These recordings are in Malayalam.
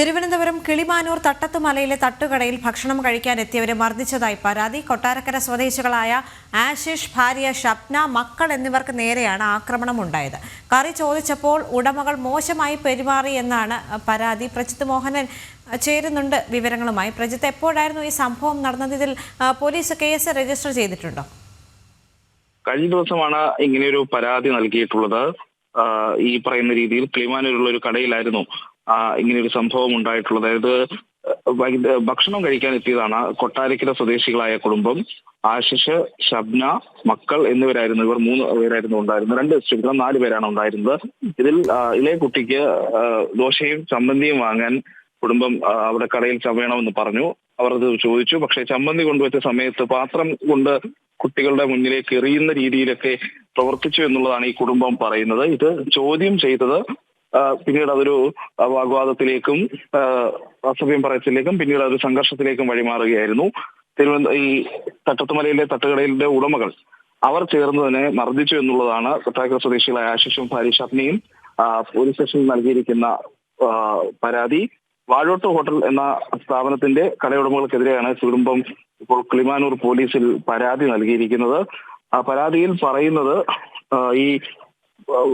തിരുവനന്തപുരം കിളിമാനൂർ തട്ടത്തുമലയിലെ തട്ടുകടയിൽ ഭക്ഷണം കഴിക്കാൻ എത്തിയവരെ മർദ്ദിച്ചതായി പരാതി. കൊട്ടാരക്കര സ്വദേശികളായ ആശിഷ് ഭാര്യ ഷപ്ന മക്കൾ എന്നിവർക്ക് നേരെയാണ് ആക്രമണം ഉണ്ടായത് കറി ചോദിച്ചപ്പോൾ ഉടമകൾ മോശമായി പെരുമാറി എന്നാണ് പരാതി. പ്രജിത്ത് മോഹനൻ ചേരുന്നുണ്ട് വിവരങ്ങളുമായി. പ്രജിത്ത് എപ്പോഴായിരുന്നു ഈ സംഭവം നടന്നത്? ഇതിൽ പോലീസ് കേസ് രജിസ്റ്റർ ചെയ്തിട്ടുണ്ടോ? കഴിഞ്ഞ ദിവസമാണ് ഇങ്ങനെയൊരു പരാതി നൽകിയിട്ടുള്ളത്. ഈ പറയുന്ന രീതിയിൽ കിളിമാനൂരുള്ള ഒരു കടയിലായിരുന്നു ഇങ്ങനെയൊരു സംഭവം ഉണ്ടായിട്ടുള്ളത്. അതായത് ഭക്ഷണം കഴിക്കാൻ എത്തിയതാണ് കൊട്ടാരക്കര സ്വദേശികളായ കുടുംബം. ആശിഷ് ഷബ്ന മക്കൾ എന്നിവരായിരുന്നു. ഇവർ മൂന്ന് പേരായിരുന്നു ഉണ്ടായിരുന്നത്. രണ്ട് സ്ത്രീകളും നാല് പേരാണ് ഉണ്ടായിരുന്നത്. ഇതിൽ ഇളയ കുട്ടിക്ക് ദോശയും ചമ്മന്തിയും വാങ്ങാൻ കുടുംബം അവിടെ കടയിൽ ചമയണമെന്ന് പറഞ്ഞു. അവർ അത് ചോദിച്ചു. പക്ഷേ ചമ്മന്തി കൊണ്ടുവച്ച സമയത്ത് പാത്രം കൊണ്ട് കുട്ടികളുടെ മുന്നിലേക്ക് എറിയുന്ന രീതിയിലൊക്കെ പ്രവർത്തിച്ചു എന്നുള്ളതാണ് ഈ കുടുംബം പറയുന്നത്. ഇത് ചോദ്യം ചെയ്തത് പിന്നീട് അതൊരു വാഗ്വാദത്തിലേക്കും അസഭ്യം പറയത്തിലേക്കും പിന്നീട് അതൊരു സംഘർഷത്തിലേക്കും വഴിമാറുകയായിരുന്നു. തിരുവനന്തപുരം ഈ തട്ടത്തുമലയിലെ തട്ടുകടയിലെ ഉടമകൾ അവർ ചേർന്ന് തന്നെ മർദ്ദിച്ചു എന്നുള്ളതാണ് കൊട്ടാക്കര സ്വദേശികളായ ആശിഷും ഭാര്യ അഗ്നിയും പോലീസ് സ്റ്റേഷനിൽ നൽകിയിരിക്കുന്ന പരാതി. വാഴോട്ട് ഹോട്ടൽ എന്ന സ്ഥാപനത്തിന്റെ കടയുടമകൾക്കെതിരെയാണ് കുടുംബം ഇപ്പോൾ കിളിമാനൂർ പോലീസിൽ പരാതി നൽകിയിരിക്കുന്നത്. ആ പരാതിയിൽ പറയുന്നത് ഈ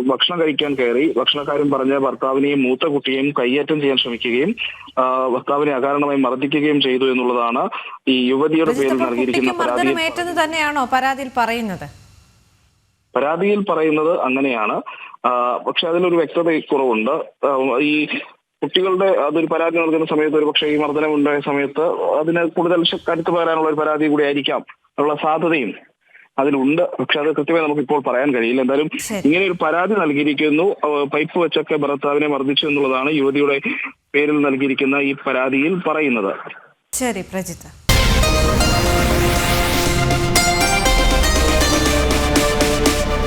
ഭക്ഷണം കഴിക്കാൻ കയറി. ഭക്ഷണക്കാരൻ പറഞ്ഞ ഭർത്താവിനെയും മൂത്ത കുട്ടിയെയും കയ്യേറ്റം ചെയ്യാൻ ശ്രമിക്കുകയും ഭർത്താവിനെ അകാരണമായി മർദ്ദിക്കുകയും ചെയ്തു എന്നുള്ളതാണ് ഈ യുവതിയുടെ പേരിൽ നൽകിയിരിക്കുന്ന പരാതിയിൽ മർദ്ദനമേറ്റെന്ന് തന്നെയാണോ പരാതിയിൽ പറയുന്നത്? പരാതിയിൽ പറയുന്നത് അങ്ങനെയാണ്. പക്ഷെ അതിലൊരു വ്യക്തത കുറവുണ്ട് ഈ കുട്ടികളുടെ അതൊരു പരാതി നൽകുന്ന സമയത്ത് ഒരു പക്ഷേ ഈ മർദ്ദനം ഉണ്ടായ സമയത്ത് അതിന് കൂടുതൽ കരുത്ത് പകരാനുള്ള ഒരു പരാതി കൂടി ആയിരിക്കാം. ഉള്ള സാധ്യതയും അതിലുണ്ട്. പക്ഷെ അത് കൃത്യമായി നമുക്ക് ഇപ്പോൾ പറയാൻ കഴിയില്ല. എന്തായാലും ഇങ്ങനെ ഒരു പരാതി നൽകിയിരിക്കുന്നു. പൈപ്പ് വെച്ചൊക്കെ ഭർത്താവിനെ മർദ്ദിച്ചു എന്നുള്ളതാണ് യുവതിയുടെ പേരിൽ നൽകിയിരിക്കുന്ന ഈ പരാതിയിൽ പറയുന്നത്. ശരി പ്രജിത്ത്